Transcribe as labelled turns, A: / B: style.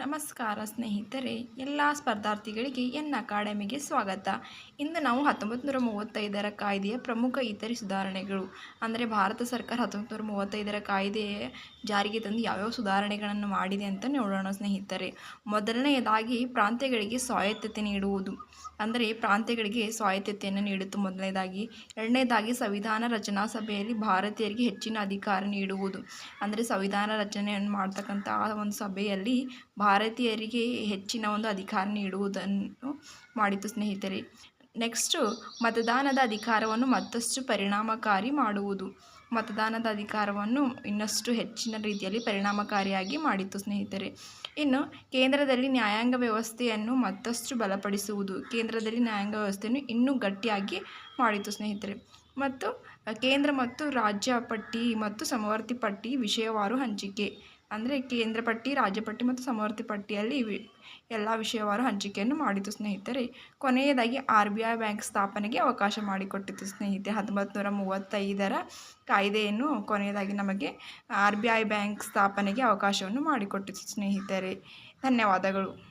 A: ನಮಸ್ಕಾರ ಸ್ನೇಹಿತರೆ, ಎಲ್ಲ ಸ್ಪರ್ಧಾರ್ಥಿಗಳಿಗೆ ಎನ್ ಅಕಾಡೆಮಿಗೆ ಸ್ವಾಗತ. ಇಂದು ನಾವು ಹತ್ತೊಂಬತ್ತು ನೂರ ಮೂವತ್ತೈದರ ಕಾಯ್ದೆಯ ಪ್ರಮುಖ ಇತರೆ ಸುಧಾರಣೆಗಳು, ಅಂದರೆ ಭಾರತ ಸರ್ಕಾರ ಹತ್ತೊಂಬತ್ತು ನೂರ ಮೂವತ್ತೈದರ ಕಾಯ್ದೆಯ ಜಾರಿಗೆ ತಂದು ಯಾವ್ಯಾವ ಸುಧಾರಣೆಗಳನ್ನು ಮಾಡಿದೆ ಅಂತ ನೋಡೋಣ ಸ್ನೇಹಿತರೆ. ಮೊದಲನೆಯದಾಗಿ ಪ್ರಾಂತ್ಯಗಳಿಗೆ ಸ್ವಾಯತ್ತತೆ ನೀಡುವುದು, ಅಂದರೆ ಪ್ರಾಂತ್ಯಗಳಿಗೆ ಸ್ವಾಯತ್ತತೆಯನ್ನು ನೀಡಿತು ಮೊದಲನೇದಾಗಿ. ಎರಡನೇದಾಗಿ ಸಂವಿಧಾನ ರಚನಾ ಸಭೆಯಲ್ಲಿ ಭಾರತೀಯರಿಗೆ ಹೆಚ್ಚಿನ ಅಧಿಕಾರ ನೀಡುವುದು, ಅಂದರೆ ಸಂವಿಧಾನ ರಚನೆಯನ್ನು ಮಾಡ್ತಕ್ಕಂಥ ಆ ಒಂದು ಸಭೆಯಲ್ಲಿ ಭಾರತೀಯರಿಗೆ ಹೆಚ್ಚಿನ ಒಂದು ಅಧಿಕಾರ ನೀಡುವುದನ್ನು ಮಾಡಿತು ಸ್ನೇಹಿತರೆ. ನೆಕ್ಸ್ಟು ಮತದಾನದ ಅಧಿಕಾರವನ್ನು ಮತ್ತಷ್ಟು ಪರಿಣಾಮಕಾರಿ ಮಾಡುವುದು. ಮತದಾನದ ಅಧಿಕಾರವನ್ನು ಇನ್ನಷ್ಟು ಹೆಚ್ಚಿನ ರೀತಿಯಲ್ಲಿ ಪರಿಣಾಮಕಾರಿಯಾಗಿ ಮಾಡಿತು ಸ್ನೇಹಿತರೆ. ಇನ್ನು ಕೇಂದ್ರದಲ್ಲಿ ನ್ಯಾಯಾಂಗ ವ್ಯವಸ್ಥೆಯನ್ನು ಮತ್ತಷ್ಟು ಬಲಪಡಿಸುವುದು, ಕೇಂದ್ರದಲ್ಲಿ ನ್ಯಾಯಾಂಗ ವ್ಯವಸ್ಥೆಯನ್ನು ಇನ್ನೂ ಗಟ್ಟಿಯಾಗಿ ಮಾಡಿತು ಸ್ನೇಹಿತರೆ. ಮತ್ತು ಕೇಂದ್ರ ಮತ್ತು ರಾಜ್ಯ ಪಟ್ಟಿ ಮತ್ತು ಸಮವರ್ತಿ ಪಟ್ಟಿ ವಿಷಯವಾರು ಹಂಚಿಕೆ. ಅಂದರೆ ಕೇಂದ್ರ ಪಟ್ಟಿ, ರಾಜ್ಯ ಪಟ್ಟಿ ಮತ್ತು ಸಮವರ್ತಿ ಪಟ್ಟಿಯಲ್ಲಿ ಎಲ್ಲ ವಿಷಯವಾರು ಹಂಚಿಕೆಯನ್ನು ಮಾಡಿತು ಸ್ನೇಹಿತರೆ. ಕೊನೆಯದಾಗಿ ಆರ್ ಬಿ ಐ ಬ್ಯಾಂಕ್ ಸ್ಥಾಪನೆಗೆ ಅವಕಾಶ ಮಾಡಿಕೊಟ್ಟಿತು ಸ್ನೇಹಿತರೆ. ಹತ್ತೊಂಬತ್ತು ನೂರ ಮೂವತ್ತೈದರ ಕಾಯ್ದೆಯನ್ನು ಕೊನೆಯದಾಗಿ ನಮಗೆ ಆರ್ ಬಿ ಐ ಬ್ಯಾಂಕ್ ಸ್ಥಾಪನೆಗೆ ಅವಕಾಶವನ್ನು ಮಾಡಿಕೊಟ್ಟಿತು ಸ್ನೇಹಿತರೆ. ಧನ್ಯವಾದಗಳು.